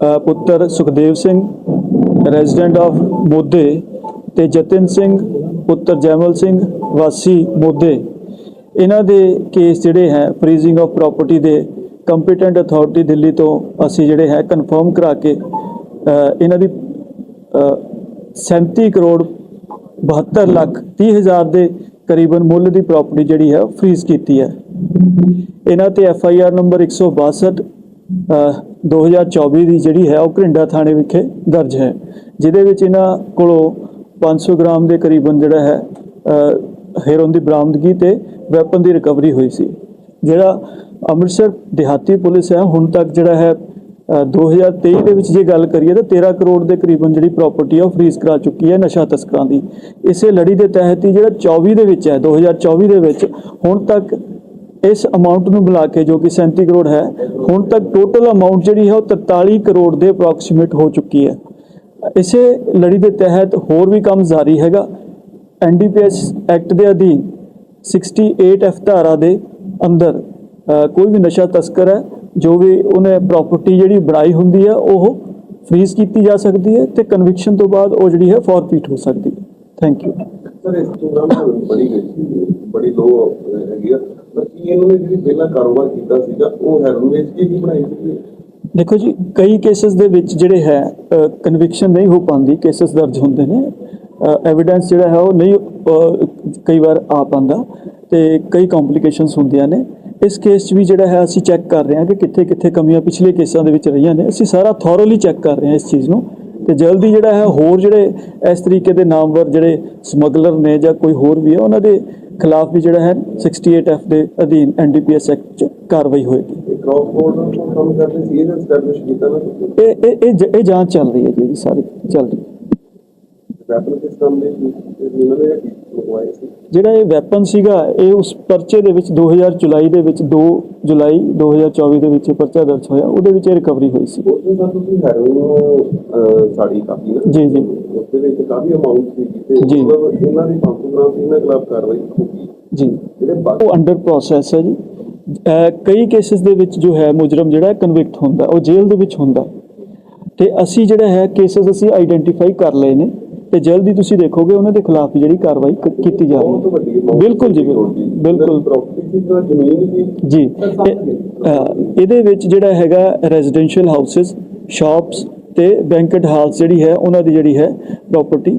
ਪੁੱਤਰ Sukhdev Singh resident of Mode ਤੇ ਜਤਿਨ ਸਿੰਘ ਪੁੱਤਰ ਜੈਮਲ ਸਿੰਘ ਵਾਸੀ ਮੋਦੇ ਇਹਨਾਂ ਦੇ ਕੇਸ ਜਿਹੜੇ ਹੈ ਫਰੀਜ਼ਿੰਗ ਆਫ ਪ੍ਰਾਪਰਟੀ ਦੇ ਕੰਪੀਟੈਂਟ ਅਥਾਰਟੀ ਦਿੱਲੀ ਤੋਂ ਅਸੀਂ ਜਿਹੜੇ ਹੈ ਕਨਫਰਮ ਕਰਾ ਕੇ ਇਹਨਾਂ ਦੀ ਅ, 37 ਕਰੋੜ 72 ਲੱਖ 30 ਹਜ਼ਾਰ ਦੇ ਕਰੀਬਨ ਮੁੱਲ ਦੀ ਪ੍ਰਾਪਰਟੀ ਜਿਹੜੀ ਹੈ ਫਰੀਜ਼ ਕੀਤੀ ਹੈ। ਇਹਨਾਂ ਤੇ ਐਫ ਆਈ ਆਰ ਨੰਬਰ 162 ਅ, 2024 ਦੀ ਜਿਹੜੀ ਹੈ ਉਹ ਘਰਿੰਡਾ ਥਾਣੇ ਵਿਖੇ ਦਰਜ ਹੈ ਜਿਹਦੇ ਵਿੱਚ ਇਹਨਾਂ ਕੋਲੋਂ 500 ਗ੍ਰਾਮ ਦੇ ਕਰੀਬਨ ਜਿਹੜਾ ਹੈ ਹੈਰੋਨ ਦੀ ਬਰਾਮਦਗੀ ਤੇ ਵੈਪਨ ਦੀ ਰਿਕਵਰੀ ਹੋਈ ਸੀ। ਜਿਹੜਾ ਅੰਮ੍ਰਿਤਸਰ ਦਿਹਾਤੀ ਪੁਲਿਸ ਹੈ ਹੁਣ ਤੱਕ ਜਿਹੜਾ ਹੈ ਅ, 2023 ਦੇ ਵਿੱਚ ਜੇ ਗੱਲ ਕਰੀਏ ਤਾਂ 13 ਕਰੋੜ ਦੇ ਕਰੀਬਨ ਜਿਹੜੀ ਪ੍ਰਾਪਰਟੀ ਹੈ ਉਹ ਫਰੀਜ਼ ਕਰਾ ਚੁੱਕੀ ਹੈ ਨਸ਼ਾ ਤਸਕਰਾਂ ਦੀ। ਇਸੇ ਲੜੀ ਦੇ ਤਹਿਤ ਹੀ ਜਿਹੜਾ 24 ਦੇ ਵਿੱਚ ਹੈ 2024 ਦੇ ਵਿੱਚ ਹੁਣ ਤੱਕ ਇਸ ਅਮਾਉਂਟ ਨੂੰ ਬੁਲਾ ਕੇ ਜੋ ਕਿ 37 ਕਰੋੜ ਹੈ, ਹੁਣ ਤੱਕ ਟੋਟਲ ਅਮਾਉਂਟ ਜਿਹੜੀ ਹੈ ਉਹ 43 ਕਰੋੜ ਦੇ ਅਪਰੋਕਸੀਮੇਟ ਹੋ ਚੁੱਕੀ ਹੈ। ਇਸੇ ਲੜੀ ਦੇ ਤਹਿਤ ਹੋਰ ਵੀ ਕੰਮ ਜਾਰੀ ਹੈਗਾ। ਐਨਡੀਪੀਐਸ ਐਕਟ ਦੇ ਅਧੀਨ 68 ਐਫ ਧਾਰਾ ਦੇ ਅੰਦਰ ਕੋਈ ਵੀ ਨਸ਼ਾ ਤਸਕਰ ਹੈ, ਜੋ ਵੀ ਉਹਨੇ ਪ੍ਰਾਪਰਟੀ ਜਿਹੜੀ ਬਣਾਈ ਹੁੰਦੀ ਹੈ, ਉਹ ਫ੍ਰੀਜ਼ ਕੀਤੀ ਜਾ ਸਕਦੀ ਹੈ ਤੇ ਕਨਵਿਕਸ਼ਨ ਤੋਂ ਬਾਅਦ ਉਹ ਜਿਹੜੀ ਹੈ ਫੋਰਫੀਟ ਹੋ ਸਕਦੀ ਹੈ। ਥੈਂਕ ਯੂ ਸਰ, ਇਸ ਪ੍ਰੋਗਰਾਮ ਨਾਲ ਬੜੀ ਗਈ ਬੜੀ ਲੋ ਹੈਗੀ ਆ। ਪਰ ਕੀ ਇਹਨਾਂ ਨੇ ਜਿਹੜੀ ਪਹਿਲਾਂ ਕਾਰੋਬਾਰ ਕੀਤਾ ਸੀਗਾ, ਉਹ ਹੈਰੋਨ ਵੇਚ ਕੇ ਹੀ ਬਣਾਈ ਸੀ ਦੇਖੋ ਜੀ, ਕਈ ਕੇਸਸ ਦੇ ਵਿੱਚ ਜਿਹੜੇ ਹੈ ਕਨਵਿਕਸ਼ਨ ਨਹੀਂ ਹੋ ਪਾਉਂਦੀ ਕੇਸਸ ਦਰਜ ਹੁੰਦੇ ਨੇ। ਐਵੀਡੈਂਸ ਜਿਹੜਾ ਹੈ, ਉਹ ਨਹੀਂ ਕਈ ਵਾਰ ਆ ਪਾਉਂਦਾ ਤੇ ਕਈ ਕੰਪਲਿਕੇਸ਼ਨਸ ਹੁੰਦੀਆਂ ਨੇ। ਇਸ ਕੇਸ 'ਚ ਵੀ ਜਿਹੜਾ ਹੈ, ਅਸੀਂ ਚੈੱਕ ਕਰ ਰਹੇ ਹਾਂ ਕਿ ਕਿੱਥੇ ਕਿੱਥੇ ਕਮੀਆਂ ਪਿਛਲੇ ਕੇਸਾਂ ਦੇ ਵਿੱਚ ਰਹੀਆਂ ਨੇ। ਅਸੀਂ ਸਾਰਾ ਥੋਰਲੀ ਚੈੱਕ ਕਰ ਰਹੇ ਹਾਂ ਇਸ ਚੀਜ਼ ਨੂੰ। ਤੇ ਜਲਦੀ ਜਿਹੜਾ ਹੈ ਹੋਰ ਜਿਹੜੇ ਇਸ ਤਰੀਕੇ ਦੇ ਨਾਮਵਰ ਜਿਹੜੇ ਸਮਗਲਰ ਨੇ ਜਾਂ ਕੋਈ ਹੋਰ ਵੀ ਹੈ ਉਹਨਾਂ ਦੇ ਖਿਲਾਫ ਵੀ ਜਿਹੜਾ ਹੈ 68 ਐਫ ਦੇ ਅਧੀਨ ਐਨਡੀਪੀਐਸ ਐਕਟ 'ਚ ਕਾਰਵਾਈ ਹੋਏਗੀ। ਇਹ ਕ੍ਰਾਸ ਬੋਰਡਰ ਤੋਂ ਕੰਮ ਕਰਦੇ ਸੀ ਇਹ ਐਸਟੈਬਲਿਸ਼ ਕੀਤਾ ਨਾ ਇਹ ਜਾਂਚ ਚੱਲ ਰਹੀ ਹੈ ਜੀ ਸਾਰੀ ਚੱਲ ਰਹੀ ਵੈਪਨ ਦੇ ਇਹਨਾਂ ਨੇ ਸੀ। ਜਿਹੜਾ ਇਹ ਵੈਪਨ ਸੀਗਾ ਇਹ ਉਸ ਪਰਚੇ ਦੇ ਵਿੱਚ 2000 ਜੁਲਾਈ ਦੇ ਵਿੱਚ 2 ਜੁਲਾਈ 2024 ਦੇ ਵਿੱਚ ਇਹ ਪਰਚਾ ਦਰਜ ਹੋਇਆ ਉਹਦੇ ਵਿੱਚ ਇਹ ਰਿਕਵਰੀ ਹੋਈ ਸੀ। ਉਸ ਦਿਨ ਤਾਂ ਤੁਸੀਂ ਹੈਰੋਨ ਸਾੜੀ ਕਾਫੀ ਨਾ ਜੀ ਜੀ। ਉਸ ਦੇ ਵਿੱਚ ਕਾਫੀ ਅਮਾਉਂਟ ਸੀ ਤੇ ਜੀ। ਮਤਲਬ ਇਹਨਾਂ ਦੀ 500 ਗ੍ਰਾਮ ਸੀ ਇਹਨਾਂ ਖਿਲਾਫ ਕਾਰਵਾਈ ਹੋਊਗੀ ਜੀ। ਜਿਹੜੇ ਬਾਕੀ ਉਹ ਅੰਡਰ ਪ੍ਰੋਸੈਸ ਹੈ ਜੀ। ਕਈ ਕੇਸਿਸ ਦੇ ਵਿੱਚ ਜੋ ਹੈ ਮੁਜਰਮ ਜਿਹੜਾ ਕਨਵਿਕਟ ਹੁੰਦਾ ਉਹ ਜੇਲ੍ਹ ਦੇ ਵਿੱਚ ਹੁੰਦਾ। ਤੇ ਅਸੀਂ ਜਿਹੜਾ ਹੈ ਕੇਸਿਸ ਅਸੀਂ ਆਈਡੈਂਟੀਫਾਈ ਕਰ ਲਏ ਨੇ। ਤੇ ਜਲਦੀ ਤੁਸੀਂ ਦੇਖੋਗੇ ਉਹਨਾਂ ਦੇ ਖਿਲਾਫ ਜਿਹੜੀ ਕਾਰਵਾਈ ਕ- ਕੀਤੀ ਜਾ ਰਹੀ ਬਹੁਤ ਹੈ ਵੱਡੀ amount ਬਿਲਕੁਲ ਜੀ, ਬਿਲਕੁਲ। ਬਿਲਕੁਲ। ਪ੍ਰਾਪਰਟੀ ਜ਼ਮੀਨ ਜੀ ਇਹ- ਅਹ ਇਹਦੇ ਵਿੱਚ ਜਿਹੜਾ ਹੈਗਾ ਰੈਜ਼ੀਡੈਂਸ਼ੀਅਲ ਹਾਊਸਸ ਸ਼ਾਪਸ ਤੇ ਬੈਂਕਟ ਹਾਲਸ ਜਿਹੜੀ ਹੈ ਉਹਨਾਂ ਦੀ ਜਿਹੜੀ ਹੈ ਪ੍ਰਾਪਰਟੀ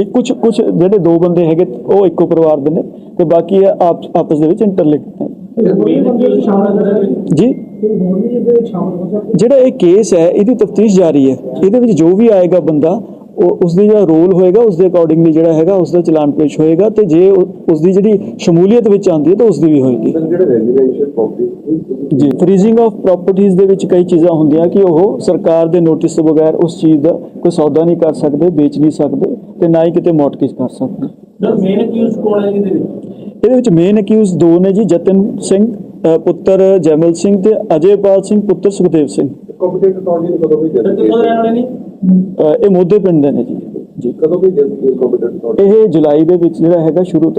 ਇਹ ਕੁਝ ਕੁਝ ਜਿਹੜੇ ਦੋ ਬੰਦੇ ਹੈਗੇ ਉਹ ਇੱਕੋ ਪਰਿਵਾਰ ਦੇ ਨੇ ਤੇ ਬਾਕੀ ਆਪ ਆਪਸ ਦੇ ਵਿੱਚ ਇੰਟਰਲਿੰਕਡ ਨੇ। ਜੀ? ਜਿਹੜਾ ਇਹ ਕੇਸ ਹੈ ਇਹਦੀ ਤਫਤੀਸ਼ ਜਾਰੀ ਹੈ। ਇਹਦੇ ਵਿੱਚ ਜੋ ਵੀ ਆਏਗਾ ਬੰਦਾ ਉਹ ਉਸ ਦੀ ਜਿਹੜਾ ਰੋਲ ਹੋਏਗਾ ਉਸ ਦੇ ਅਕੋਰਡਿੰਗਲੀ ਜਿਹੜਾ ਹੈਗਾ ਉਸ ਦਾ ਚਲਾਨ ਪੇਸ਼ ਹੋਏਗਾ ਤੇ ਜੇ ਉਸ ਦੀ ਜਿਹੜੀ ਸ਼ਮੂਲੀਅਤ ਵਿੱਚ ਆਉਂਦੀ ਹੈ ਤਾਂ ਉਸ ਦੀ ਵੀ ਹੋਏਗੀ। ਸਰ ਜਿਹੜੇ ਰੈਜ਼ੀਡੈਂਸ਼ੀਅਲ ਪ੍ਰਾਪਰਟੀ ਸੀ ਜੀ ਫਰੀਜ਼ਿੰਗ ਆਫ ਪ੍ਰਾਪਰਟੀਆਂ ਦੇ ਵਿੱਚ ਕਈ ਚੀਜ਼ਾਂ ਹੁੰਦੀਆਂ ਕਿ ਉਹ ਸਰਕਾਰ ਦੇ ਨੋਟਿਸ ਤੋਂ ਬਗੈਰ ਉਸ ਚੀਜ਼ ਦਾ ਕੋਈ ਸੌਦਾ ਨਹੀਂ ਕਰ ਸਕਦੇ ਵੇਚ ਨਹੀਂ ਸਕਦੇ। ਤੇ ਨਾ ਹੀ ਕਿਤੇ ਮੌਟਗੇਜ ਕਰ ਸਕਦੇ। ਸਰ ਮੇਨ ਅਕਿਊਜ਼ ਕੌਣ ਹੈ ਇਹਦੇ ਵਿੱਚ? ਇਹਦੇ ਵਿੱਚ ਮੇਨ ਅਕਿਊਜ਼ ਦੋ ਨੇ ਜੀ ਜਤਨ ਸਿੰਘ ਪੁੱਤਰ ਜੈਮਲ ਸਿੰਘ ਤੇ ਅਜੇਪਾਲ ਸਿੰਘ ਪੁੱਤਰ ਸੁਖਦੇਵ ਸਿੰਘ। ਕੰਪੀਟੈਂਟ ਅਥਾਰਟੀ ਨੂੰ ਕਦੋਂ ਵੀ ਇਹ ਮੋਦੇ ਪਿੰਡ ਦੇ ਨੇ ਜੀ। ਜੀ ਕਦੋਂ ਵੀ ਜਲਦੀ ਕੰਪੀਟੈਂਟ ਅਥਾਰਟੀ ਇਹ ਜੁਲਾਈ ਦੇ ਵਿੱਚ ਜਿਹੜਾ ਹੈਗਾ ਸ਼ੁਰੂ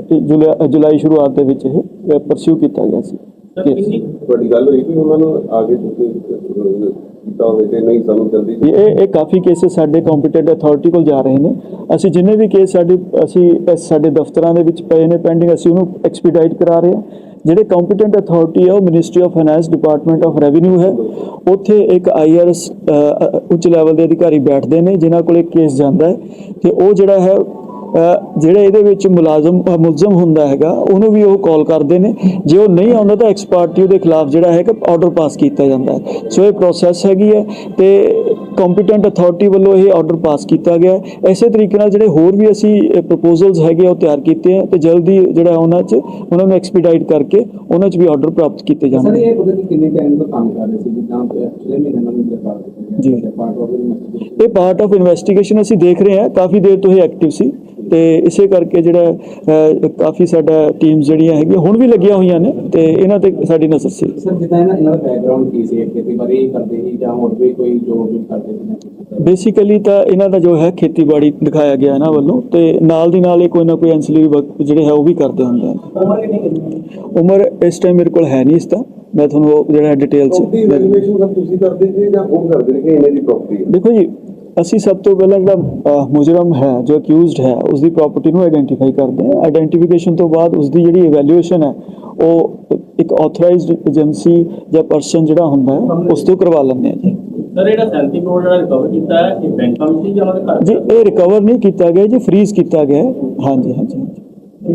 ਜੁਲਾਈ ਸ਼ੁਰੂਆਤ ਦੇ ਵਿੱਚ ਇਹ ਪਰਸਿਊ ਕੀਤਾ ਗਿਆ ਸੀ। ਤੁਹਾਡੀ ਗੱਲ ਹੋਈ ਕਿ ਉਹਨਾਂ ਨੂੰ ਆਗੇ ਤੁਸੀਂ ਅਹ, ਕੀਤਾ ਹੋਵੇ ਤੇ ਨਹੀਂ ਸਾਨੂੰ ਜਲਦੀ ਇਹ ਇਹ ਕਾਫੀ ਕੇसेस ਸਾਡੇ ਕੰਪੀਟੈਂਟ ਅਥਾਰਟੀ ਕੋਲ ਜਾ ਰਹੇ ਨੇ। ਅਸੀਂ ਜਿੰਨੇ ਵੀ ਕੇਸ ਸਾਡੇ ਅਸੀਂ ਇਸ ਸਾਡੇ ਦਫ਼ਤਰਾਂ ਦੇ ਵਿੱਚ ਪਏ ਨੇ ਪੈਂਡਿੰਗ ਅਸੀਂ ਉਹਨੂੰ ਐਕਸਪੀਡਾਈਟ ਕਰਾ ਰਹੇ ਹਾਂ। ਜਿਹੜੇ ਕੰਪੀਟੈਂਟ ਅਥਾਰਟੀ ਹੈ ਉਹ ministry of finance department of revenue ਹੈ। ਉੱਥੇ ਇੱਕ ਆਈਆਰਐਸ ਉੱਚ ਲੈਵਲ ਦੇ ਅਧਿਕਾਰੀ ਬੈਠਦੇ ਨੇ ਜਿਨ੍ਹਾਂ ਕੋਲ ਕੇਸ ਜਾਂਦਾ ਹੈ। ਤੇ ਉਹ ਜਿਹੜਾ ਹੈ ਜਿਹੜੇ ਇਹਦੇ ਵਿੱਚ ਮੁਲਾਜ਼ਮ ਮੁਲਜ਼ਮ ਹੁੰਦਾ ਹੈਗਾ ਉਹਨੂੰ ਵੀ ਉਹ ਕਾਲ ਕਰਦੇ ਨੇ। ਜੇ ਉਹ ਨਹੀਂ ਆਉਂਦਾ ਤਾਂ ਐਕਸਪਰਟੀ ਦੇ ਖਿਲਾਫ ਜਿਹੜਾ ਹੈ ਕਿ ਆਰਡਰ ਪਾਸ ਕੀਤਾ ਜਾਂਦਾ ਹੈ। ਸੋ ਇਹ ਪ੍ਰੋਸੈਸ ਹੈਗੀ ਹੈ ਤੇ ਕੰਪੀਟੈਂਟ ਅਥਾਰਟੀ ਵੱਲੋਂ ਇਹ ਆਰਡਰ ਪਾਸ ਕੀਤਾ ਗਿਆ ਇਸੇ ਤਰੀਕੇ ਨਾਲ ਜਿਹੜੇ ਹੋਰ ਵੀ ਅਸੀਂ ਪ੍ਰਪੋਜ਼ਲਸ ਹੈਗੇ ਉਹ ਤਿਆਰ ਕੀਤੇ ਆ ਤੇ ਜਲਦੀ ਜਿਹੜਾ ਉਹਨਾਂ 'ਚ ਉਹਨਾਂ ਨੂੰ ਐਕਸਪੀਡਾਈਟ ਕਰਕੇ ਉਹਨਾਂ 'ਚ ਵੀ ਆਰਡਰ ਪ੍ਰਾਪਤ ਕੀਤੇ ਸਰ ਜਾਣਗੇ ਇਹ ਪਤਾ ਨਹੀਂ ਕਿੰਨੇ ਟਾਈਮ ਤੋਂ ਕੰਮ ਕਰ ਰਹੇ ਸੀ ਜਿੱਦਾਂ ਪਿਛਲੇ ਮਹੀਨੇ ਨਾਲ ਕਰ ਦਿੱਤਾ ਜੀ। ਇਹ ਪਾਰਟ ਆਫ ਇਨਵੈਸਟੀਗੇਸ਼ਨ ਅਸੀਂ ਦੇਖ ਰਹੇ ਹਾਂ ਕਾਫੀ ਦੇਰ ਤੋਂ ਇਹ ਐਕਟਿਵ ਸੀ। ਤੇ ਇਸੇ ਕਰਕੇ ਜਿਹੜਾ ਕਾਫੀ ਸਾਡਾ ਟੀਮ ਜਿਹੜੀਆਂ ਹੈਗੀਆਂ ਹੁਣ ਵੀ ਲੱਗੀਆਂ ਹੋਈਆਂ ਨੇ ਤੇ ਇਹਨਾਂ ਤੇ ਸਾਡੀ ਨਜ਼ਰ ਸੀ। ਸਰ ਜਿੱਦਾਂ ਇਹਨਾਂ ਇਹਨਾਂ ਦਾ ਬੈਕਗ੍ਰਾਉਂਡ ਕੀ ਸੀ? ਖੇਤੀਬਾੜੀ ਕਰਦੇ ਸੀ ਜਾਂ ਹੋਰ ਵੀ ਕੋਈ ਜੋਬ ਵੀ ਕਰਦੇ ਸੀ? ਜਾਂ ਕੁਛ ਕਰਦੇ ਬੇਸਿਕਲੀ ਤਾਂ ਇਹਨਾਂ ਦਾ ਜੋ ਹੈ ਖੇਤੀਬਾੜੀ ਦਿਖਾਇਆ ਗਿਆ ਇਹਨਾਂ ਵੱਲੋਂ ਤੇ ਨਾਲ ਦੀ ਨਾਲ ਇਹ ਕੋਈ ਨਾ ਕੋਈ ਐਂਸਲਰੀ ਵਰਕ ਜਿਹੜੇ ਹੈ ਉਹ ਵੀ ਕਰਦੇ ਹੁੰਦੇ ਹਨ। ਉਮਰ ਇਸ ਟਾਈਮ ਮੇਰੇ ਕੋਲ ਹੈ ਨਹੀਂ ਇਸ ਦਾ ਮੈਂ ਤੁਹਾਨੂੰ ਜਿਹੜਾ ਡਿਟੇਲ ਚ ਵੈਲਿਊਏਸ਼ਨ ਸਭ ਤੁਸੀਂ ਕਰਦੇ ਜੀ ਜਾਂ ਉਹ ਕਰਦੇ ਨੇ ਕਿ ਇਹਨੇ ਦੀ ਪ੍ਰਾਪਰਟੀ ਹੈ? ਦੇਖੋ ਜੀ ਅਸੀਂ ਸਭ ਤੋਂ ਪਹਿਲਾਂ ਜਿਹੜਾ ਮੁਜਰਮ ਹੈ ਜੋ ਅਕਿਊਜ਼ਡ ਹੈ ਉਸ ਦੀ ਪ੍ਰਾਪਰਟੀ ਨੂੰ ਆਇਡੈਂਟੀਫਾਈ ਕਰਦੇ ਹਾਂ। ਆਇਡੈਂਟੀਫਿਕੇਸ਼ਨ ਤੋਂ ਬਾਅਦ ਉਸ ਦੀ ਜਿਹੜੀ ਇਵੈਲੂਏਸ਼ਨ ਹੈ ਉਹ ਇੱਕ ਆਥੋਰਾਈਜ਼ਡ ਏਜੰਸੀ ਜਾਂ ਪਰਸਨ ਜਿਹੜਾ ਹੁੰਦਾ ਉਸ ਤੋਂ ਕਰਵਾ ਲੈਂਦੇ ਹਾਂ ਜੀ। ਸਰ ਜਿਹੜਾ 37 ਕਰੋੜ ਜਿਹੜਾ ਰਿਕਵਰ ਕੀਤਾ ਹੈ ਇਹ ਬੈਂਕਾਂ ਵਿੱਚ ਜਾਂ ਉਹਨਾਂ ਦੇ ਘਰ? ਜੀ ਇਹ ਰਿਕਵਰ ਨਹੀਂ ਕੀਤਾ ਗਿਆ ਜੀ ਫ੍ਰੀਜ਼ ਕੀਤਾ ਗਿਆ। ਹਾਂਜੀ ਹਾਂਜੀ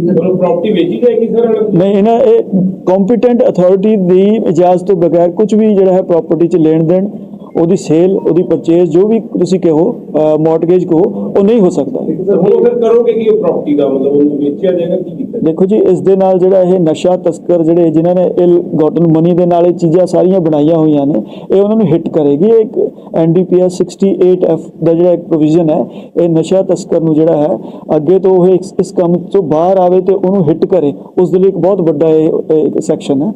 ਪ੍ਰਾਪਰਟੀ ਵੇਚੀ ਜਾਏਗੀ ਸਰ ਨਹੀਂ ਇਹਨਾਂ ਇਹ ਕੰਪੀਟੈਂਟ ਅਥਾਰਟੀ ਦੀ ਇਜਾਜ਼ਤ ਤੋਂ ਬਗੈਰ ਕੁਝ ਵੀ ਜਿਹੜਾ ਹੈ ਪ੍ਰਾਪਰਟੀ 'ਚ ਲੈਣ ਦੇਣ ਉਹਦੀ ਸੇਲ ਉਹਦੀ ਪਰਚੇਜ਼ ਜੋ ਵੀ ਤੁਸੀਂ ਕਹੋ ਮਾਰਟਗੇਜ ਕਹੋ ਉਹ ਨਹੀਂ ਹੋ ਸਕਦਾ। ਸਰ ਹੁਣ ਫਿਰ ਕਰੋਗੇ ਕੀ ਉਹ ਪ੍ਰਾਪਰਟੀ ਦਾ? ਮਤਲਬ ਉਹਨੂੰ ਵੇਚਿਆ ਜਾਏਗਾ ਕੀ ਕੀਤਾ ਦੇਖੋ ਜੀ ਇਸ ਦੇ ਨਾਲ ਜਿਹੜਾ ਇਹ ਨਸ਼ਾ ਤਸਕਰ ਜਿਹੜੇ ਜਿਨ੍ਹਾਂ ਨੇ ਇਲ ਗੋਟਨ ਮਨੀ ਦੇ ਨਾਲ ਇਹ ਚੀਜ਼ਾਂ ਸਾਰੀਆਂ ਬਣਾਈਆਂ ਹੋਈਆਂ ਨੇ ਇਹ ਉਹਨਾਂ ਨੂੰ ਹਿੱਟ ਕਰੇਗੀ। ਇਹ ਇੱਕ ਐਨਡੀਪੀਐਸ 68F ਦਾ ਜਿਹੜਾ ਇੱਕ ਪ੍ਰੋਵੀਜ਼ਨ ਹੈ ਇਹ ਨਸ਼ਾ ਤਸਕਰ ਨੂੰ ਜਿਹੜਾ ਹੈ ਅੱਗੇ ਤੋਂ ਉਹ ਇਸ ਕੰਮ ਤੋਂ ਬਾਹਰ ਆਵੇ ਤੇ ਉਹਨੂੰ ਹਿੱਟ ਕਰੇ। ਉਸ ਦੇ ਲਈ ਇੱਕ ਬਹੁਤ ਵੱਡਾ ਇਹ ਸੈਕਸ਼ਨ ਹੈ।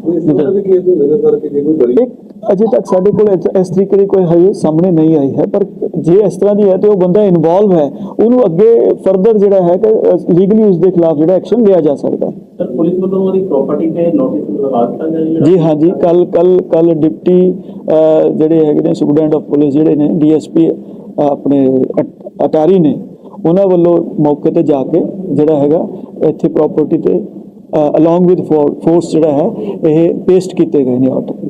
ਇੱਕ ਅਜੇ ਤੱਕ ਸਾਡੇ ਕੋਲ ਇਸ ਤਰੀਕੇ ਦੀ ਕੋਈ ਹਜੇ ਸਾਹਮਣੇ ਨਹੀਂ ਆਈ ਹੈ ਪਰ ਜੇ ਇਸ ਤਰ੍ਹਾਂ ਦੀ ਹੈ ਤੇ ਉਹ ਬੰਦਾ ਇਨਵੋਲਵ ਹੈ ਉਹਨੂੰ ਅੱਗੇ ਫਰਦਰ ਜਿਹੜਾ ਹੈ ਕਿ ਲੀਗਲੀ ਉਸ ਦੇ ਖਿਲਾਫ ਜਿਹੜਾ ਐਕਸ਼ਨ ਲਿਆ ਜਾ ਸਕਦਾ। ਹੈ ਸਰ ਪੁਲਿਸ ਵੱਲੋਂ ਉਹਦੀ ਪ੍ਰਾਪਰਟੀ ਤੇ ਨੋਟਿਸ ਲਗਾ ਦਿੱਤਾ ਗਿਆ ਜੀ ਹਾਂਜੀ ਕੱਲ ਕੱਲ ਕੱਲ ਡਿਪਟੀ ਜਿਹੜੇ ਹੈਗੇ ਨੇ ਸੁਪਰਡੈਂਟ ਆਫ ਪੁਲਿਸ ਜਿਹੜੇ ਨੇ ਡੀਐਸਪੀ ਆਪਣੇ ਅਟ- ਅਟਾਰੀ ਨੇ ਉਹਨਾਂ ਵੱਲੋਂ ਮੌਕੇ ਤੇ ਜਾ ਕੇ ਜਿਹੜਾ ਹੈਗਾ ਇੱਥੇ ਪ੍ਰਾਪਰਟੀ ਤੇ ਅਲੋਂਗ ਵਿਦ ਫੋਰਸ ਜਿਹੜਾ ਹੈ ਇਹ ਪੇਸਟ ਕੀਤੇ ਗਏ ਨੇ ਆਰਡਰ